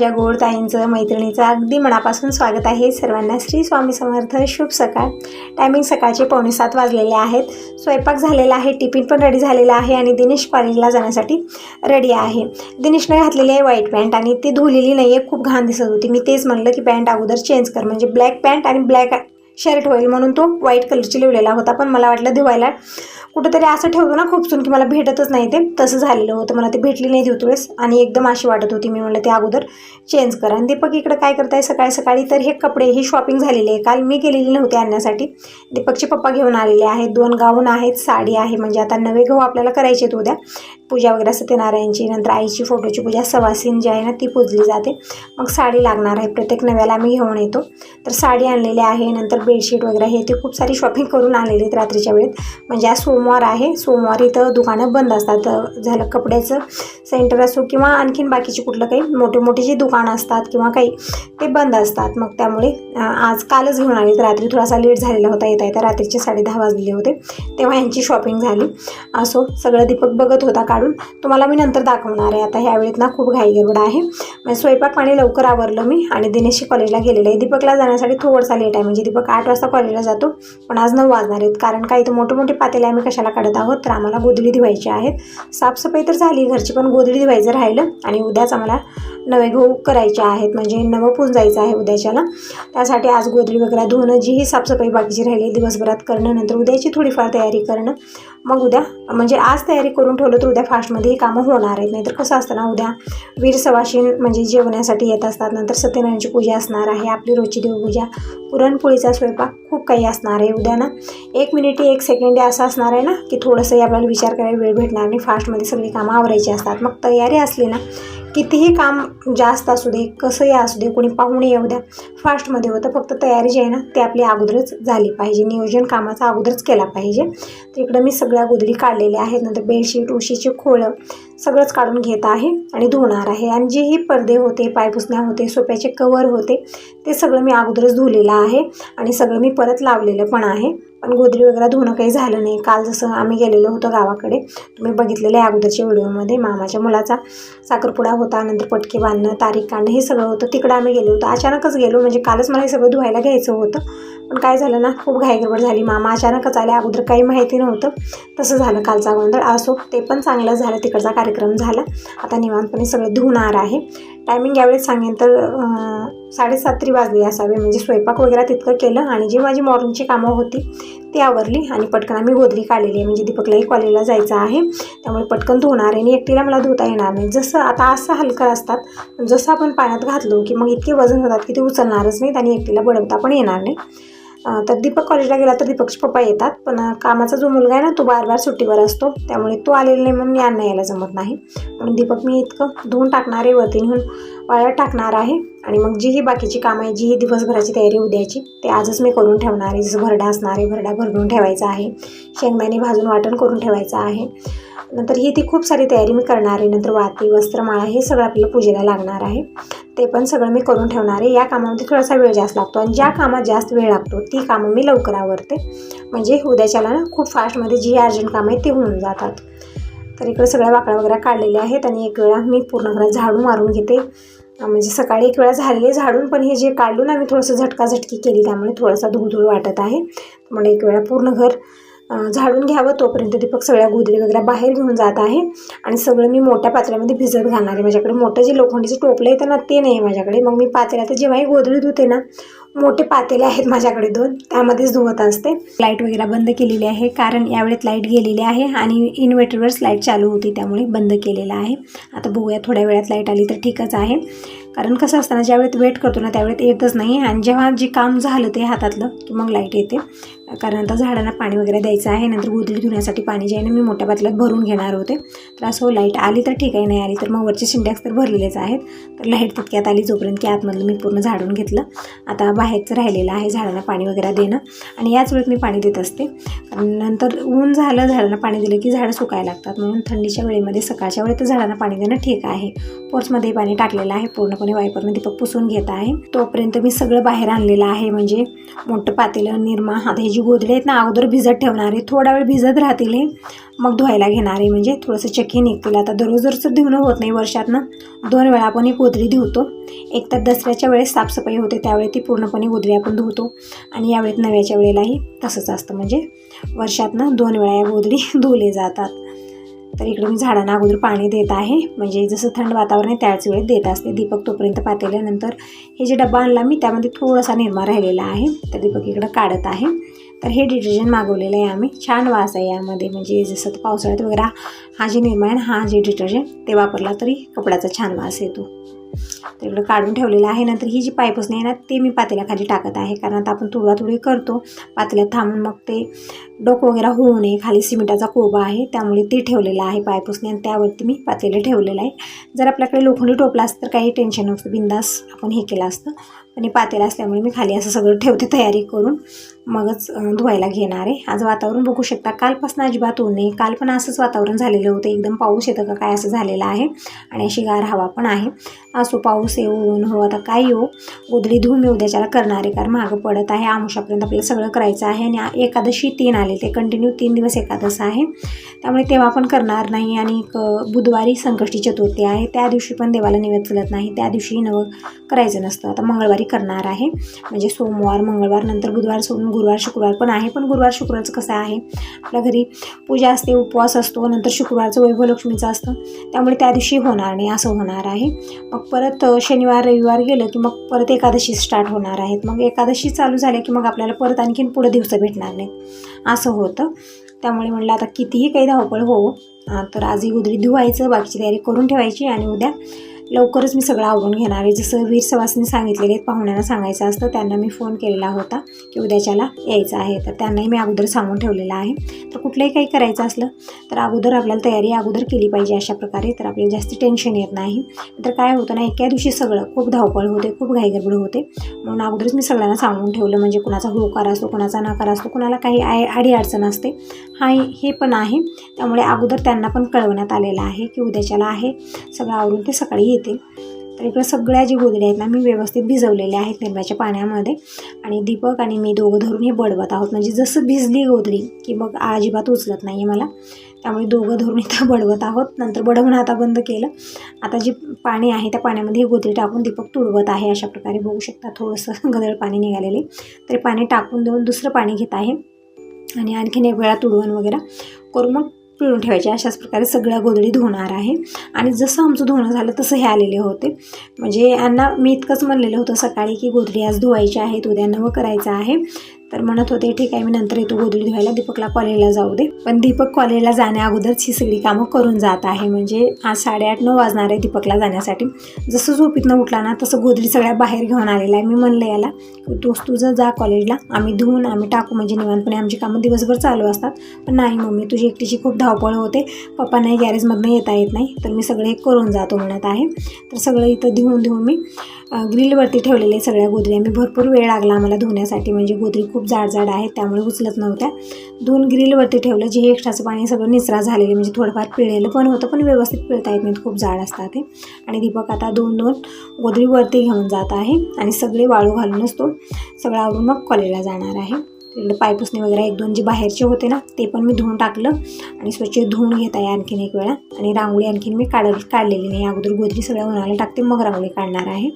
माझ्या गोड ताईंचं मैत्रिणीचं अगदी मनापासून स्वागत आहे. सर्वांना श्री स्वामी समर्थ. शुभ सकाळ. टायमिंग सकाळचे पावणे सात वाजलेले आहेत. स्वयंपाक झालेला आहे टिफिन पण रेडी झालेला आहे आणि दिनेश कॉलेजला जाण्यासाठी रेडी आहे. दिनेशने घातलेली आहे व्हाईट पॅन्ट आणि ती धुलेली नाही आहे खूप घाण दिसत होती. मी तेच म्हणलं की पॅन्ट अगोदर चेंज कर. म्हणजे ब्लॅक पॅन्ट आणि ब्लॅक शर्ट होईल म्हणून तो व्हाईट कलरची लिवलेला होता. पण मला वाटलं धुवायला कुठंतरी असं ठेवतो ना खूपसून की मला भेटतच नाही ते. तसं झालेलं होतं. मला ते भेटली नाही ती वेळेस आणि एकदम अशी वाटत होती. मी म्हणलं ते अगोदर चेंज करा. आणि दीपक इकडं काय करताय? सकाळी सकाळी तर हे कपडे ही शॉपिंग झालेली आहे. काल मी गेलेली नव्हते आणण्यासाठी. दीपकचे पप्पा घेऊन आलेले आहेत. दोन गाऊन आहेत. साडी आहे. म्हणजे आता नवे गहू आपल्याला करायचे आहेत उद्या. पूजा वगैरे सत्यनारायणची नंतर आईची फोटोची पूजा. सवासीन जी आहे ना ती पूजली जाते. मग साडी लागणार आहे. प्रत्येक नव्याला आम्ही घेऊन येतो. तर साडी आणलेली आहे. नंतर बेडशीट वगैरे हे ते खूप सारी शॉपिंग करून आलेली आहेत रात्रीच्या वेळेत. म्हणजे आज सोमवार आहे. सोमवार इथं दुकानं बंद असतात. झालं कपड्याचं सेंटर असो किंवा आणखीन बाकीचे कुठलं काही मोठे मोठे जे दुकानं असतात किंवा काही ते बंद असतात. मग त्यामुळे आज कालच घेऊन आली तर रात्री थोडासा लेट झालेला होता. येता येता रात्रीचे साडे दहा वाजलेले होते. तेव्हा यांची शॉपिंग झाली. असो सगळं दीपक बघत होता काढून. तुम्हाला मी नंतर दाखवणार आहे. आता ह्या वेळेत ना खूप घाई गडबड आहे. म्हणजे स्वयंपाक पाणी लवकर आवरलं मी आणि दिनेशी कॉलेजला गेलेलं आहे. दीपकला जाण्यासाठी थोडासा लेट आहे. म्हणजे दीपक आठ वाजता कॉलेजला जातो. पण आज नऊ वाजणार आहेत. कारण काही तर मोठे मोठे पातेले आम्ही कशाला काढत आहोत? तर आम्हाला गोधडी धुवायची आहेत. साफसफाई तर झाली. घरची पण गोधडी धुवायचं राहिलं. आणि उद्याच आम्हाला नवे गहू करायचे आहेत म्हणजे नवं पुंजायचं आहे उद्याच्याला. त्यासाठी आज गोधडी वगैरे धुणं जी ही साफसफाई बाकीची राहिली दिवसभरात करणं नंतर उद्याची थोडीफार तयारी करणं. मग उद्या म्हणजे आज तयारी करून ठेवलं तर उद्या फास्टमध्ये ही कामं होणार आहेत नाहीतर कसं असतं ना उद्या वीर सवाशीन म्हणजे जेवण्यासाठी येत असतात नंतर सत्यनारायणची पूजा असणार आहे आपली रोजची देवपूजा पुरणपोळीचा स्वयंपाक खूप काही असणार आहे उद्या ना. एक मिनिट एक सेकंड असं असणार आहे ना की थोडंसंही आपल्याला विचार करायला वेळ भेटणार आणि फास्टमध्ये सगळी कामं आवरायची असतात. मग तयारी असली ना कितीही काम जास्त असू दे कसंही असू दे कोणी पाहुणे येऊ द्या फास्टमध्ये होतं. फक्त तयारी जी आहे ना ती आपली अगोदरच झाली पाहिजे. नियोजन कामाचा अगोदरच केला पाहिजे. तर इकडं मी सगळ्या गोधडी काढलेल्या आहेत. नंतर बेडशीट उशीचे खोळं सगळंच काढून घेत आहे आणि धुणार आहे. आणि जेही पडदे होते पायपुसण्या होते सोप्याचे कवर होते ते सगळं मी अगोदरच धुलेलं आहे आणि सगळं मी परत लावलेलं पण आहे. पण गोदरी वगैरे धुणं काही झालं नाही. काल जसं आम्ही गेलेलो होतो गावाकडे तुम्ही बघितलेलं आहे अगोदरच्या व्हिडिओमध्ये मामाच्या मुलाचा साखरपुडा होता नंतर पटके बांधणं तारीख काढणं हे सगळं होतं. तिकडं आम्ही गेलो होतो. अचानकच गेलो म्हणजे कालच मला हे सगळं धुवायला घ्यायचं होतं. पण काय झालं ना खूप घाईगडबड झाली. मामा अचानकच आले अगोदर काही माहिती नव्हतं. तसं झालं कालचा गोंधळ. असो ते पण चांगलं झालं. तिकडचा कार्यक्रम झाला. आता निवांतपणे सगळं धुणार आहे. टायमिंग यावेळेस सांगेन तर साडेसातरी साडेसात तरी असावे. म्हणजे स्वयंपाक वगैरे तितकं केलं आणि जी माझी मॉर्निंगची कामं होती ती आवरली आणि पटकन आम्ही गोदरी काढलेली आहे. म्हणजे दीपकलाही कॉलेजला जायचं आहे. त्यामुळे पटकन धुणार आहे आणि एकटीला मला धुता येणार नाही. जसं आता असं हलकं असतात जसं आपण पाण्यात घातलो की मग इतके वजन होतात की ते उचलणारच नाहीत आणि एकटीला बडवता पण येणार नाही. तर दीपक कॉलेजला गेला तर दीपकचे पप्पा येतात. पण कामाचा जो मुलगा आहे ना तो बार बार सुट्टीवर असतो. त्यामुळे तो आलेला नाही म्हणून यांना यायला जमत नाही. म्हणून दीपक मी इतकं धुवून टाकणार आहे वरती नेऊन वाळत टाकणार आहे. आणि मग जी ही बाकीची कामं आहे जी ही दिवसभराची तयारी उद्याची. ते आजच मी करून ठेवणार आहे. जसं भरडा असणार आहे भरडा भरडून ठेवायचा आहे. शेंगदाणे भाजून वाटण करून ठेवायचं आहे. नंतर ही ती खूप सारी तयारी मी करणार आहे. नंतर वाती वस्त्रमाळा हे सगळं आपल्याला पूजेला लागणार आहे. ते पण सगळं मी करून ठेवणार आहे. या कामामध्ये थोडासा वेळ जास्त लागतो आणि ज्या कामात जास्त वेळ लागतो ती कामं मी लवकर आवरते. म्हणजे उद्याच्याला ना खूप फास्टमध्ये जी अर्जंट कामं आहेत ती होऊन जातात. तर इकडे सगळ्या वाकड्या वगैरे काढलेल्या आहेत आणि एक वेळा मी पूर्ण घरात झाडू मारून घेते. म्हणजे सकाळी एक वेळा झालेले झाडून पण हे जे काढून आम्ही थोडंसं झटकाझटकी केली त्यामुळे थोडासा धूळ वाटत आहे. त्यामुळे एक वेळा पूर्ण घर झाडून घ्यावं तोपर्यंत दीपक सगळ्या गोदरी वगैरे बाहेर घेऊन जात आहे. आणि सगळं मी मोठ्या पात्र्यामध्ये भिजत घालणार आहे. माझ्याकडे मोठं जे लोखंडीचं टोपलं येतं ना ते नाही आहे माझ्याकडे. मग मी पात्र्यात जेव्हाही गोधडी धुते ना मोठे पातेले आहेत माझ्याकडे दोन. त्यामध्येच धुवत असते. लाइट वगैरे बंद केलेली आहे कारण यावेळेत लाइट गेलेली आहे आणि इन्व्हर्टरवरच लाइट चालू होती त्यामुळे बंद केलेलं आहे. आता बघूया थोड्या वेळात लाइट आली तर ठीकच आहे. कारण कसं असताना ज्यावेळेत वेट करतो ना त्यावेळेत येतच नाही आणि जेव्हा जे काम झालं ते हातातलं की मग लाइट येते. कारण आता झाडांना पाणी वगैरे द्यायचं आहे नंतर गोधडी धुण्यासाठी पाणी जे आहे ना मी मोठ्या बातल्यात भरून घेणार होते. तर असं हो, लाइट आली तर ठीक आहे नाही आली तर मग वरचे सिंडॅक्स तर भरलेलेच आहेत. तर लाइट तितक्यात आली जोपर्यंत की आतमधलं मी पूर्ण झाडून घेतलं. आता बाहेरचं राहिलेलं आहे झाडांना पाणी वगैरे देणं. आणि याच वेळेत मी पाणी देत असते. नंतर ऊन झालं झाडांना पाणी दिलं की झाडं सुकायला लागतात. म्हणून थंडीच्या वेळेमध्ये सकाळच्या वेळेत झाडांना पाणी देणं ठीक आहे. पोर्समध्ये पाणी टाकलेलं आहे. पूर्णपणे वायपरमध्ये दीपक पुसून घेत आहे. तोपर्यंत मी सगळं बाहेर आणलेलं आहे. म्हणजे मोठं पातेलं निरमा आता हे जी गोदडी आहेत ना अगोदर भिजत ठेवणार आहे थोडा वेळ भिजत राहतील हे. मग धुवायला घेणार आहे. म्हणजे थोडंसं चक्की निघतील. आता दररोज दररोजचं धुणं होत नाही वर्षातनं दोन वेळा आपण ही गोदरी धुवतो एक तर दसऱ्याच्या वेळेस साफसफाई होते त्यावेळी ती पूर्णपणे गोदरी आपण धुवतो आणि यावेळेत नव्याच्या वेळेलाही तसंच असतं. म्हणजे वर्षातनं दोन वेळा या गोदरी धुवले जातात. तर इकडे मी झाडांना अगोदर पाणी देत आहे. म्हणजे जसं थंड वातावरण आहे त्याच वेळेत देत असते. दीपक तोपर्यंत पातेल्यानंतर हे जे डबा आणला मी त्यामध्ये थोडासा निरमा राहिलेला आहे. तर दीपक इकडं काढत आहे. तर हे डिटर्जंट मागवलेलं आहे आम्ही. छान वास आहे यामध्ये. म्हणजे जसं पावसाळ्यात वगैरे हा जे निर्माण हा जे डिटर्जंट ते वापरला तरी कपड्याचा छान वास येतो. तर इकडं काढून ठेवलेलं आहे. नंतर ही जी पाईपच आहे ना ते मी पातेल्याखाली टाकत आहे. कारण आता आपण तुडवातुडी करतो पातेल्यात थांबून मग ते डोकं वगैरे होऊ नये. खाली सिमेंटाचा कोबा आहे त्यामुळे ते ठेवलेलं आहे पायपुसणे आणि त्यावरती मी पातेलं ठेवलेलं आहे. जर आपल्याकडे लोखंडी टोपला असतं तर काही टेन्शन नसतं. बिंदास आपण हे केलं असतं. पण हे पातेलं असल्यामुळे मी खाली असं सगळं ठेवते तयारी करून. मगच धुवायला घेणार आहे. आज वातावरण बघू शकता. कालपासून अजिबात ऊन नाही. काल पण असंच वातावरण झालेलं होतं. एकदम पाऊस येतं का काय असं झालेलं आहे. आणि अशी गार हवा पण आहे. असो पाऊस येऊ ऊन हो आता काय येऊ? गोदडी धूम येऊ त्याच्याला करणारे कारण मागं पडत आहे. आमुषापर्यंत आपल्याला सगळं करायचं आहे आणि एकादशी तीन आले ते कंटिन्यू तीन दिवस एकादश आहे. त्यामुळे तेव्हा पण करणार नाही आणि क- बुधवारी संकष्टी चतुर्थी आहे. त्या दिवशी पण देवाला निवेद चलत नाही. त्या दिवशी नवं करायचं नसतं. आता मंगळवारी करणार आहे. म्हणजे सोमवार मंगळवार नंतर बुधवार सोडून गुरुवार शुक्रवार पण आहे. पण गुरुवार शुक्रवारचं कसं आहे? आपल्या घरी पूजा असते उपवास असतो. नंतर शुक्रवारचं वैभव लक्ष्मीचं असतं. त्यामुळे त्या दिवशी होणार नाही. असं होणार आहे. मग परत शनिवार रविवार गेलं की मग परत एकादशी स्टार्ट होणार आहेत. मग एकादशी चालू झाल्या की मग आपल्याला परत आणखीन पुढे दिवस भेटणार नाही. असं होतं. त्यामुळे म्हणलं आता कितीही काही धावपळ हो तर आजही गुदरी धुवायचं बाकीची तयारी करून ठेवायची आणि उद्या लवकरच मी सगळं आवरून घेणार आहे. जसं वीर सवासने सांगितलेले आहेत पाहुण्यांना सांगायचं असतं त्यांना मी फोन केलेला होता की उद्याच्याला यायचं आहे. तर त्यांनाही मी अगोदर सांगून ठेवलेलं आहे. तर कुठलंही काही करायचं असलं तर अगोदर आपल्याला तयारी अगोदर केली पाहिजे अशा प्रकारे. तर आपल्याला जास्त टेन्शन येत नाही. तर काय होतं ना एका दिवशी सगळं खूप धावपळ होते खूप घाईगडबड होते. म्हणून अगोदरच मी सगळ्यांना सांगून ठेवलं म्हणजे कुणाचा होकार असतो कुणाचा नकार असतो कुणाला काही आय आडी अडचण असते हा हे पण आहे. त्यामुळे अगोदर त्यांना पण कळवण्यात आलेलं आहे की उद्याच्याला आहे. सगळं आवरून ते सकाळी येतील. तर इकडे सगळ्या जी गोदड्या आहेत ना मी व्यवस्थित भिजवलेल्या आहेत निंबाच्या पाण्यामध्ये. आणि दीपक आणि मी दोघं धरून हे बडवत आहोत. म्हणजे जसं भिजली गोदडी की मग अजिबात उचलत नाही आहे मला. त्यामुळे दोघं धरून इथं बडवत आहोत. नंतर बडवणं आता बंद केलं. आता जे पाणी आहे त्या पाण्यामध्ये ही गोदडी टाकून दीपक तुडवत आहे. अशा प्रकारे बघू शकता थोडंसं गदळ पाणी निघालेले तरी पाणी टाकून देऊन दुसरं पाणी घेत आहे. आणि आणखीन एक वेळा तुडवण वगैरे करून मग. पिळून ठेवायचे. अशाच प्रकारे सगळ्या गोधडी धुणार आहे. आणि जसं आमचं धुणं झालं तसं हे आलेले होते. म्हणजे यांना मी इतकंच म्हणलेलं होतं सकाळी की गोधडी आज धुवायची आहेत उद्या नवं करायचं आहे. तर म्हणत होते ठीक आहे मी नंतर येतो गोधडी धुवायला. दीपकला कॉलेजला जाऊ दे. पण दीपक कॉलेजला जाण्या अगोदरच ही सगळी कामं करून जात आहे. म्हणजे आज साडेआठ नऊ वाजणार आहे दीपकला जाण्यासाठी. जसं झोपीतनं उठला ना तसं गोधडी सगळ्या बाहेर घेऊन आलेला आहे. मी म्हणलं याला की तूच तुझं जा कॉलेजला. आम्ही धुवून आम्ही टाकू. म्हणजे निवांतपणे आमची कामं दिवसभर चालू असतात. पण नाही मम्मी तुझी एकटीची खूप धावपळ होते. पप्पांनाही गॅरेजमधनं येता येत नाही. तर मी सगळे करून जातो म्हणत आहे. तर सगळं इथं धुवून धुवून मी ग्रिलवरती ठेवलेले सगळ्या गोधडी आम्ही भरपूर वेळ लागला आम्हाला धुण्यासाठी. म्हणजे गोदरी खूप जाड जाड आहेत त्यामुळे उचलत नव्हत्या. दोन ग्रिलवरती ठेवलं जे एक्स्ट्राचं पाणी सगळं निचरा झालेलं म्हणजे थोडंफार पिळलेलं पण होतं पण व्यवस्थित पिळता येत नाहीत खूप जाड असतात ते. आणि दीपक आता दोन दोन गोदरीवरती घेऊन जात आहे आणि सगळे वाळू घालूनच तो सगळं आवरून मग कॉलेजला जाणार आहे. तिकडे पायपुसणे वगैरे एक दोन जे बाहेरचे होते ना ते पण मी धुवून टाकलं आणि स्वच्छ धुवून घेत आहे आणखीन एक वेळा. आणि रांगोळी आणखीन मी काढ काढलेली नाही. अगोदर गोदरी सगळ्या उन्हाळ्याला टाकते मग रांगोळी काढणार आहे.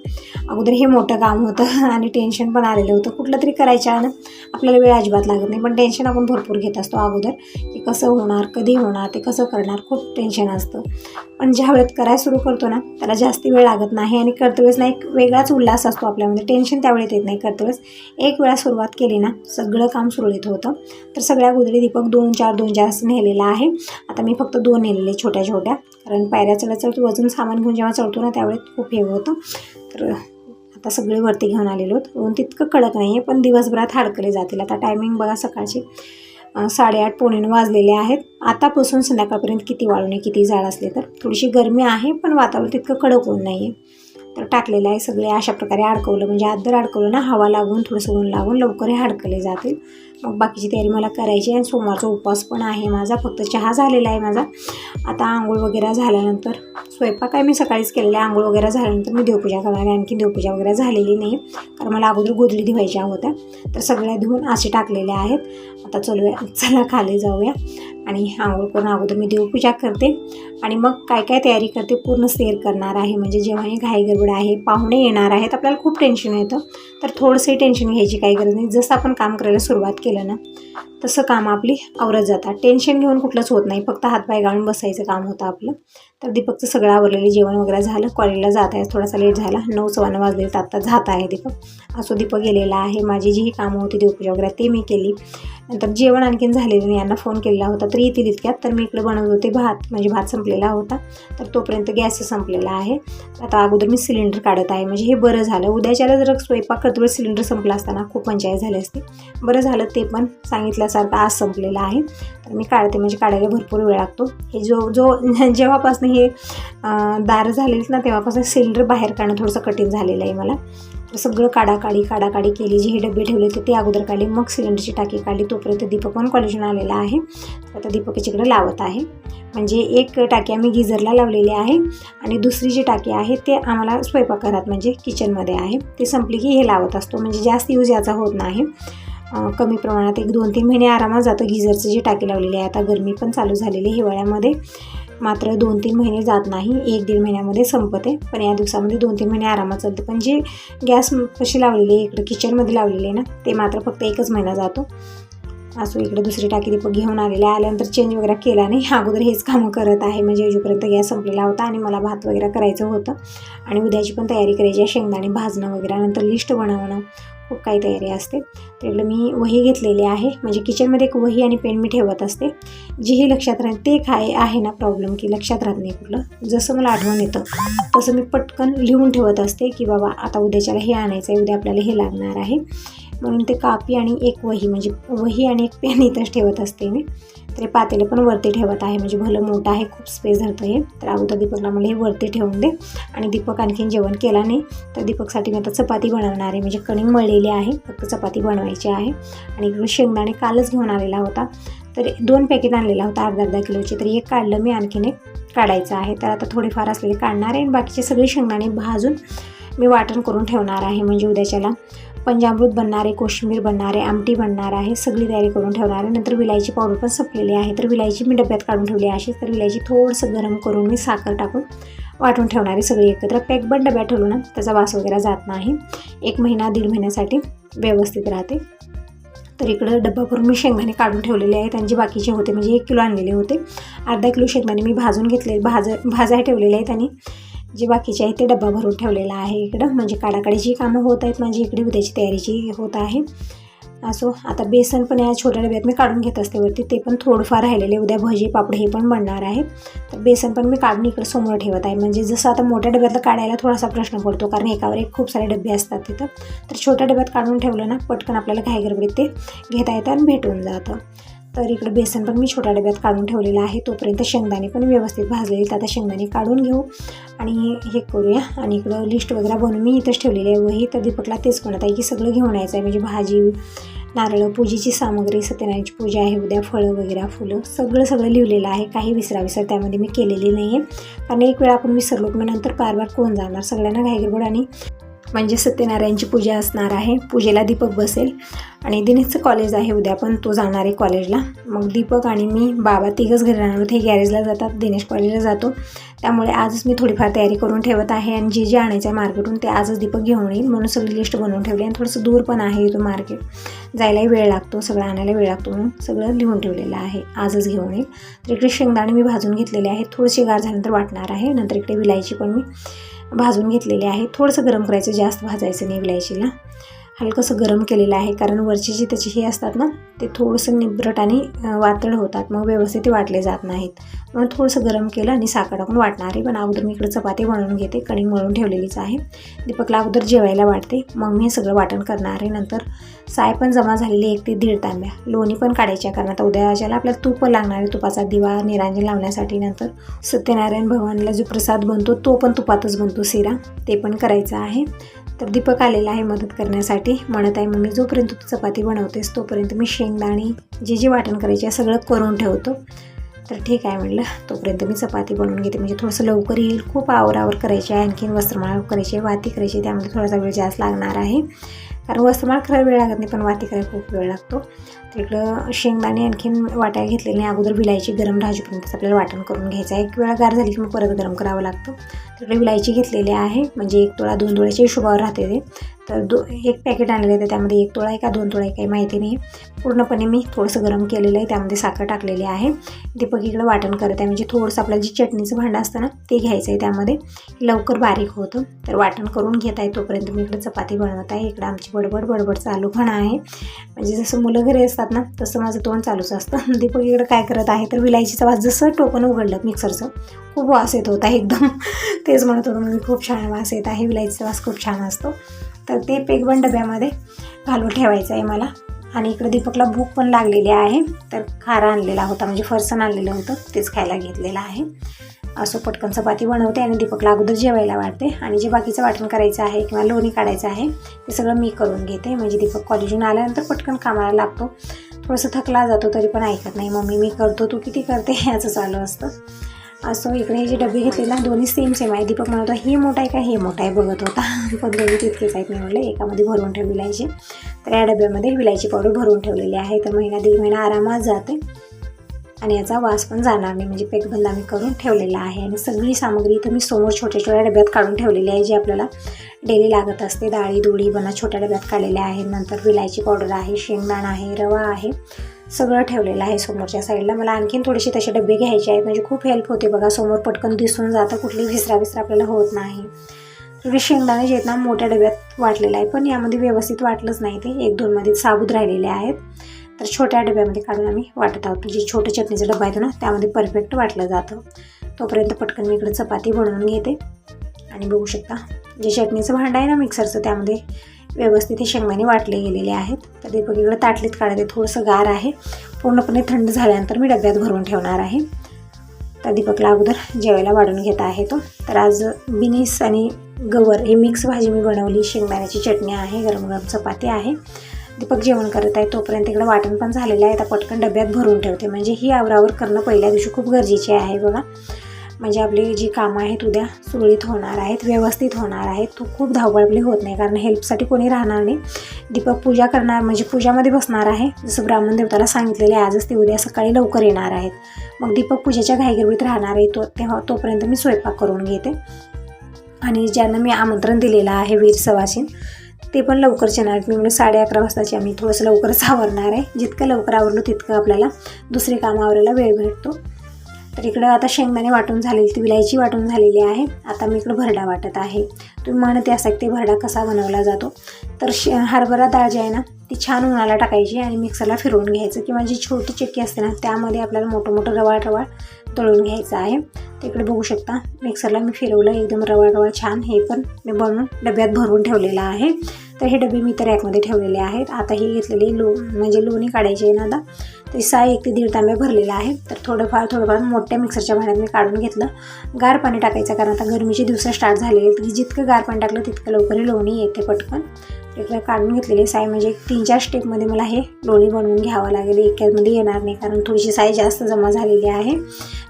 अगोदर हे मोठं काम होतं आणि टेन्शन पण आलेलं होतं. कुठलं तरी करायच्या ना आपल्याला वेळ अजिबात लागत नाही. पण टेन्शन आपण भरपूर घेत असतो अगोदर की कसं होणार कधी होणार ते कसं करणार खूप टेन्शन असतं. पण ज्या वेळेत करायला सुरू करतो ना त्याला जास्ती वेळ लागत नाही आणि करतेवेळेस ना एक वेगळाच उल्हास असतो आपल्यामध्ये. टेन्शन त्यावेळेत येत नाही करतेवेळेस एक वेळा सुरुवात केली ना सगळं काम सुरळीत होतं. तर सगळ्या गोदडी दीपक दोन चार दोन चार असं नेलेला आहे. आता मी फक्त दोन नेलेले छोट्या छोट्या. कारण पायऱ्या चढत चढत वजन सामान घेऊन जेव्हा चढतो ना त्यावेळेस खूप हे होतं. तर आता सगळे वरती घेऊन आलेलो आहोत. ऊन तितकं कडक नाही आहे पण दिवसभरात हाडकले जातील. आता टायमिंग बघा सकाळची. साडेआठ पोणेनं वाजलेले आहेत. आतापासून संध्याकाळपर्यंत किती वाळून किती जाड असले तर. थोडीशी गरमी आहे पण वातावरण तितकं कडक ऊन नाही आहे तर टाकलेलं आहे. सगळे अशा प्रकारे अडकवलं. म्हणजे आदर अडकवलं ना हवा लागून थोडंसं ऊन लागून लवकर हे अडकले जातील. मग बाकीची तयारी मला करायची आहे आणि सोमवारचा उपवास पण आहे माझा. फक्त चहा झालेला आहे माझा. आता आंघोळ वगैरे झाल्यानंतर स्वयंपाक आहे. मी सकाळीच केलेला आहे. आंघोळ वगैरे झाल्यानंतर मी देवपूजा करणार आहे. आणखी देवपूजा वगैरे झालेली नाही. कारण मला अगोदर गोधडी धुवायच्या होत्या. तर सगळ्या धुवून असे टाकलेल्या आहेत. आता चलूया चला खाली जाऊया. आणि आंघोळ करून अगोदर मी देवपूजा करते. आणि मग काय काय तयारी करते पूर्ण शेअर करणार आहे. म्हणजे जेव्हा हे घाई गडबड आहे पाहुणे येणार आहेत आपल्याला खूप टेन्शन येतं. तर थोडंसंही टेन्शन घ्यायची काही गरज नाही. जसं आपण काम करायला सुरुवात केलं ना तसं काम आपली आवरत जातात. टेन्शन घेऊन कुठलंच होत नाही. फक्त हातपाय गाळून बसायचं काम होतं आपलं. तर दीपकचं सगळं आवरलेलं जेवण वगैरे झालं. कॉलेजला जात आहे. थोडासा लेट झाला. नऊ सव्वानं वाजले. तर आत्ता जात आहे दीपक. असो दीपक गेलेला आहे. माझी जी ही कामं होती देवपूजा वगैरे ते मी केली. नंतर जेवण आणखीन झालेलं नाही. यांना फोन केलेला होता. तर येतील इतक्यात. तर मी इकडे बनवत होते. भात म्हणजे भात संपलेला होता. तर तोपर्यंत गॅस संपलेला आहे. आता अगोदर मी सिलेंडर काढत आहे. म्हणजे हे बरं झालं. उद्याच्याला जर स्वयंपाक करतो सिलेंडर संपला असताना खूप पंचायत झाली असते. बरं झालं ते पण सांगितलं सारखा आज संपलेला आहे. तर मी काढते म्हणजे काढायला भरपूर वेळ लागतो. हे जो जो जेव्हापासून हे दार झालेत ना तेव्हापासून सिलेंडर बाहेर काढणं थोडंसं कठीण झालेलं आहे मला. तर सगळं काढाकाडी काढाकाढी केली जे हे डबे ठेवले होते ते अगोदर काढले. मग सिलेंडरची टाकी काढली. तोपर्यंत दीपक पण कॉलेजून आलेला आहे. आता दीपक याच्याकडे लावत आहे. म्हणजे एक टाकी आम्ही गिझरला लावलेली आहे आणि दुसरी जी टाकी आहे ते आम्हाला स्वयंपाकघरात म्हणजे किचनमध्ये आहे. ते संपली की हे लावत असतो. म्हणजे जास्त यूज याचा होत नाही. कमी प्रमाणात एक दोन तीन महिने आरामात जातं. गिझरचं जी टाकी लावलेली आहे आता गरमी पण चालू झालेली आहे हिवाळ्यामध्ये. मात्र दोन तीन महिने जात नाही एक दीड महिन्यामध्ये संपते. पण या दिवसामध्ये दोन तीन महिने आरामात चालते. पण जे गॅस कशी लावलेली आहे इकडं किचनमध्ये लावलेली आहे ना ते मात्र फक्त एकच महिना जातो. असो इकडे दुसरी टाकी दीपक घेऊन आलेले आल्यानंतर चेंज वगैरे केला नाही. अगोदर हेच कामं करत आहे. म्हणजे अजूपर्यंत गॅस संपलेला होता आणि मला भात वगैरे करायचं होतं. आणि उद्याची पण तयारी करायची आहे. शेंगदाणे भाजणं वगैरे नंतर लिस्ट बनवणं. खूप काही तयारी असते. तर मी वही घेतलेली आहे. म्हणजे किचनमध्ये एक वही आणि पेन मी ठेवत असते. जेही लक्षात राहते. ते काय आहे ना प्रॉब्लेम की लक्षात राहत नाही कुठलं. जसं मला आठवण येतं तसं मी पटकन लिहून ठेवत असते की बाबा आता उद्याच्याला हे आणायचं आहे उद्या आपल्याला हे लागणार आहे. म्हणून ते कापी आणि एक वही म्हणजे वही आणि एक पेन इथंच ठेवत असते मी. तर पातेलं पण वरती ठेवत आहे म्हणजे भलं मोठं आहे खूप स्पेस धरतं हे. तर अगोदर दीपकला मला हे वरती ठेवून दे. आणि दीपक आणखीन जेवण केला नाही तर दीपकसाठी मी आता चपाती बनवणार आहे. म्हणजे कणी मळलेली आहे फक्त चपाती बनवायची आहे. आणि शेंगदाणे कालच घेऊन आलेला होता. तर दोन पॅकेट आणलेला होता अर्धा अर्धा किलोचे. तर एक काढलं मी आणखीन एक काढायचं आहे. तर आता थोडेफार असलेले काढणार आहे. आणि बाकीचे सगळे शेंगदाणे भाजून मी वाटण करून ठेवणार आहे म्हणजे उद्याच्याला. पंजामृत बनणार आहे कोशिंबीर बनणार आहे आमटी बनणार आहे सगळी तयारी करून ठेवणार आहे. नंतर विलायची पावडर पण संपलेली आहे. तर विलायची मी डब्यात काढून ठेवली आहे तर विलायची थोडंसं गरम करून मी साखर टाकून वाटून ठेवणार आहे सगळी एकत्र. पॅक पण डब्यात ठेवलं ना त्याचा वास वगैरे जात नाही. एक महिना दीड महिन्यासाठी व्यवस्थित राहते. तर इकडं डब्बा भरून मी शेंगदाणे काढून ठेवलेले आहेत. त्यांचे बाकीचे होते म्हणजे एक किलो आणलेले होते. अर्धा किलो शेंगदाणे मी भाजून घेतले भाज भाजाय ठेवलेले आहेत. आणि जे बाकीचे आहेत ते डब्बा भरून ठेवलेला आहे इकडं. म्हणजे काढाकाडीची कामं होत आहेत माझी इकडे उद्याची तयारीची होत आहे. असो आता बेसन पण या छोट्या डब्यात मी काढून घेत असते वरती. ते पण थोडंफार राहिलेले. उद्या भजी पापड हे पण बनणार आहे. तर बेसन पण मी काढून इकडे समोर ठेवत आहे. म्हणजे जसं आता मोठ्या डब्यातलं काढायला थोडासा प्रश्न पडतो कारण एकावर एक खूप सारे डबे असतात तिथं. तर छोट्या डब्यात काढून ठेवलं ना पटकन आपल्याला घाई गडबडीत ते घेता येतं आणि भेटून जातं. तर इकडे बेसन पण मी छोट्या डब्यात काढून ठेवलेलं आहे. तोपर्यंत शेंगदाणे पण व्यवस्थित भाजलेले तर आता शेंगदाणे काढून घेऊ आणि हे करूया. आणि इकडं लिस्ट वगैरे बनवून मी इथंच ठेवलेली आहे. वही तर दीपकला तेच म्हणत आहे की सगळं घेऊन यायचं आहे. म्हणजे भाजी नारळ पूजेची सामग्री सत्यनारायणची पूजा आहे. उद्या फळं वगैरे फुलं सगळं सगळं लिहिलेलं आहे. काही विसरा विसर त्यामध्ये मी केलेली नाही आहे कारण एक वेळा आपण विसरलो की नंतर बार बार कोण जाणार? सगळ्यांना घाईगडबड आणि म्हणजे सत्यनारायणची पूजा असणार आहे. पूजेला दीपक बसेल. आणि दिनेशचं कॉलेज आहे उद्या पण तो जाणार आहे कॉलेजला मग दीपक आणि मी बाबा तिघंच घरी राहणार होते गॅरेजला जातात दिनेश कॉलेजला जातो. त्यामुळे आजच मी थोडीफार तयारी करून ठेवत आहे आणि जे जे आणायचं आहे मार्केटून ते आजच दीपक घेऊन येईल म्हणून सगळी लिस्ट बनवून ठेवली आणि थोडंसं दूर पण आहे तो मार्केट जायलाही वेळ लागतो सगळं आणायला वेळ लागतो म्हणून सगळं लिहून ठेवलेलं आहे. आजच घेऊन येईल तर इकडे शेंगदाणे मी भाजून घेतलेले आहेत. थोडेसे गार झाल्यानंतर वाटणार आहे. नंतर इकडे विलायची पण मी भाजून घेतलेले आहे. थोडंसं गरम करायचं जास्त भाजायचं नाही विलायचीला. हलकंसं गरम केलेलं आहे. कारण वरचे जे त्याचे हे असतात ना ते थोडंसं निब्रट आणि वातळ होतात. मग व्यवस्थित वाटले जात नाहीत. म्हणून थोडंसं गरम केलं आणि साखर टाकून वाटणार आहे. पण अगोदर मी इकडे चपाती बनवून घेते. कणिक मळून ठेवलेलीच आहे. दीपकला अगोदर जेवायला वाटते. मग मी हे सगळं वाटण करणार आहे. नंतर साय पण जमा झालेली एक ते दीड तांब्या. लोणी पण काढायच्या कारण आता उद्याच्याला आपल्याला तूप लागणार आहे तुपाचा दिवा निरांजन लावण्यासाठी. नंतर सत्यनारायण भगवानला जो प्रसाद बनतो तो पण तुपातच बनतो. सिरा ते पण करायचं आहे. तर दीपक आलेला आहे मदत करण्यासाठी. म्हणत आहे मम्मी जोपर्यंत तू चपाती बनवतेस तोपर्यंत मी शेंगदाणे जे जे वाटण करायचे आहे सगळं करून ठेवतो. तर ठीक आहे म्हटलं तोपर्यंत मी चपाती बनवून घेते. म्हणजे थोडंसं लवकर येईल खूप आवरावर करायची आहे आणखीन वस्त्रमाळ करायची आहे वाती करायची आहे त्यामध्ये थोडासा वेळ जास्त लागणार आहे. कारण वस्त्रमाळ करायला वेळ लागत नाही पण वाती करायला खूप वेळ लागतो. इकडं शेंगदाणे आणखीन वाटायला घेतलेले नाही. अगोदर विलायची गरम राजूपर्यंत आपल्याला वाटण करून घ्यायचं आहे. एक वेळा गार झाली की मग परत गरम करावं लागतं. तिकडे विलायची घेतलेली आहे. म्हणजे एक तोळा दोन तोळ्याच्या हिशोबावर राहते ते. तर दो एक पॅकेट आणलेलं आहे. तर त्यामध्ये एक तोळा आहे का दोन तोळा आहे काही माहिती नाही. पूर्णपणे मी थोडंसं गरम केलेलं आहे. त्यामध्ये साखर टाकलेली आहे. दीपक इकडं वाटण करत आहे. म्हणजे थोडंसं आपल्याला जे चटणीचं भांडं असतं ना ते घ्यायचं आहे त्यामध्ये. लवकर बारीक होतं. तर वाटण करून घेत आहे तोपर्यंत मी इकडं चपाती बनवत आहे. इकडं आमची बडबड बडबड चालू पण आहे. म्हणजे जसं मुलं घरी असतात ना तसं माझं तोंड चालूच असतं. दीपक इकडं काय करत आहे? तर विलायचीचा वास जसं टोपण उघडलं मिक्सरचं खूप वास येत होता एकदम. तेच म्हणत होतं मी खूप छान वास येत आहे. विलायचीचा वास खूप छान असतो. तर ते पेकबन डब्यामध्ये घालून ठेवायचं आहे मला. आणि इकडे दीपकला भूक पण लागलेली आहे. तर खारा आणलेला होता म्हणजे फरसाण आणलेलं होतं तेच खायला घेतलेलं आहे. असं पटकन चपाती बनवते आणि दीपकला अगोदर जेवायला वाढते. आणि जे बाकीचं वाटण करायचं आहे किंवा लोणी काढायचं आहे ते सगळं मी करून घेते. म्हणजे दीपक कॉलेजून आल्यानंतर पटकन कामाला लागतो. थोडंसं थकला जातो तरी पण ऐकत नाही. मम्मी मी करतो तू किती करते? याचं चालू असतं. असं इकडे हे जे डबे घेतले ना दोन्ही सेम सेम आहे. दीपक म्हणत होता हे मोठा आहे का? हे मोठा आहे. बघत होता. पण दोन्ही तितकेच आहेत मी म्हटलं एकामध्ये भरून ठेवलेला आहे तर या डब्यामध्ये विलायची पावडर भरून ठेवलेली आहे. तर महिना दीड महिना आरामात जाते. आणि याचा वास पण जाणार नाही. म्हणजे पेकबंद आम्ही करून ठेवलेला आहे. आणि सगळी सामग्री इथं मी समोर छोट्या छोट्या डब्यात काढून ठेवलेली आहे जी आपल्याला डेली लागत असते. डाळी दुळी बना छोट्या डब्यात काढलेल्या आहेत. नंतर विलायची पावडर आहे शेंगदाणा आहे रवा आहे. सगळं ठेवलेलं आहे समोरच्या साईडला मला आणखीन थोडेसे तसे डबे घ्यायचे आहेत. म्हणजे खूप हेल्प होते बघा. समोर पटकन दिसून जातं. कुठली विसरा विसरा आपल्याला होत नाही. थोडे शेंगदाणे जे आहेत ना मोठ्या डब्यात वाटलेलं आहे. पण यामध्ये व्यवस्थित वाटलंच नाही ते. एक दोनमध्ये साबूत राहिलेले आहेत. तर छोट्या डब्यामध्ये काढून आम्ही वाटत आहोत जे छोटं चटणीचा डबा येतो ना त्यामध्ये परफेक्ट वाटलं जातं. तोपर्यंत पटकन मी इकडे चपाती बनवून घेते. आणि बघू शकता जे चटणीचं भांडं आहे ना मिक्सरचं त्यामध्ये व्यवस्थित हे शेंगदाणे वाटले गेलेले आहेत. तर ते बघ इकडं ताटलीत काढायचे थोडंसं गार आहे. पूर्णपणे थंड झाल्यानंतर मी डब्यात भरून ठेवणार आहे. तर दीपकला अगोदर जेवायला वाढून घेत आहे तो. तर आज बिनीस आणि गवर हे मिक्स भाजी मी बनवली. शेंगदाण्याची चटणी आहे गरम गरम चपाती आहे. दीपक जेवण करत आहे तोपर्यंत इकडे वाटण पण झालेलं आहे. आता पटकन डब्यात भरून ठेवते. म्हणजे ही आवरावर करणं पहिल्या दिवशी खूप गरजेचे आहे बघा. म्हणजे आपली जी कामं आहेत उद्या सुरळीत होणार आहेत व्यवस्थित होणार आहेत. तो खूप धावपळ आपली होत नाही कारण हेल्पसाठी कोणी राहणार नाही. दीपक पूजा करणार म्हणजे पूजामध्ये बसणार आहे. जसं ब्राह्मण देवताला सांगितलेले आहे आजच ते उद्या सकाळी लवकर येणार आहेत. मग दीपक पूजेच्या घाईगरबीत राहणार आहे तो तेव्हा तोपर्यंत मी स्वयंपाक करून घेते. आणि ज्यांना मी आमंत्रण दिलेलं आहे वीर सवासीन ते पण लवकरच येणार. मी म्हणून साडे अकरा वाजताची आम्ही थोडंसं लवकरच आवरणार आहे. जितकं लवकर आवरलो तितकं आपल्याला दुसरी कामं आवरायला वेळ भेटतो. तर इकडं आता शेंगदाणे वाटून झालेली ती विलायची वाटून झालेली आहे. आता मी इकडं भरडा वाटत आहे. तुम्ही म्हणते असा ते भरडा कसा बनवला जातो. तर शे हरभरा डाळ जी आहे ना ती छान उन्हाला टाकायची आणि मिक्सरला फिरवून घ्यायचं. किंवा जी छोटी चिक्की असते ना त्यामध्ये आपल्याला मोठं मोठं रवाळ रवाळ तळून घ्यायचं आहे. तिकडे बघू शकता मिक्सरला मी फिरवलं एकदम रवाळ रवाळ छान. हे पण मी बनवून डब्यात भरून ठेवलेलं आहे. तर हे डबे मी तर रॅकमध्ये ठेवलेले आहेत. आता ही घेतलेली लो म्हणजे लोणी काढायची आहे ना आता ते सहा एक ते दीड तांब्या भरलेला आहे. तर थोडंफार थोडंफार मोठ्या मिक्सरच्या भांड्यात मी काढून घेतलं. गार पाणी टाकायचं कारण आता गरमीचे दिवस स्टार्ट झालेले आहेत. जितकं गार पाणी टाकलं तितकं लवकर लोणी येते पटकन. एकदा काढून घेतलेली साय म्हणजे एक तीन चार स्टेपमध्ये मला हे लोणी बनवून घ्यावं लागेल. एकामध्ये येणार नाही कारण थोडीशी साय जास्त जमा झालेली आहे.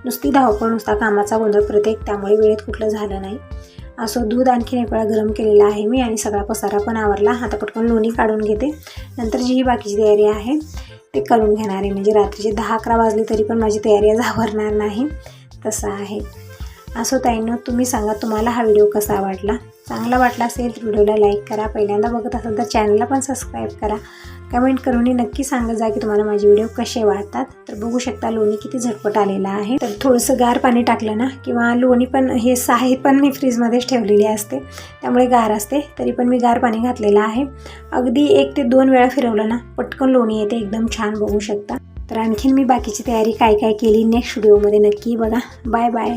नुसती धावपळ नुसता कामाचा गोंधळ प्रत्येक त्यामुळे वेळेत कुठलं झालं नाही. असं दूध आणखीन एक वेळा गरम केलेलं आहे मी आणि सगळा पसारा पण आवरला. आता पटकन लोणी काढून घेते. नंतर जी ही बाकीची तयारी आहे ते करून घेणार आहे. म्हणजे रात्रीचे दहा अकरा वाजले तरी पण माझी तयारी आज आवरणार नाही. तसं आहे. असो ताईंनो तुम्ही सांगा तुम्हाला हा व्हिडिओ कसा वाटला? चांगला वाटला असेल तर व्हिडिओला लाईक करा. पहिल्यांदा बघत असाल तर चॅनलला पण सबस्क्राईब करा. कमेंट करूनही नक्की सांगत जा की तुम्हाला माझे व्हिडिओ कसे वाटतात. तर बघू शकता लोणी किती झटपट आलेलं आहे. तर थोडंसं गार पाणी टाकलं ना किंवा लोणी पण हे साहे पण मी फ्रीजमध्येच ठेवलेली असते. त्यामुळे गार असते तरी पण मी गार पाणी घातलेलं आहे. अगदी एक ते दोन वेळा फिरवलं ना पटकन लोणी येते एकदम छान बघू शकता. तर आणखीन मी बाकीची तयारी काय काय केली नेक्स्ट व्हिडिओमध्ये नक्की बघा. Bye bye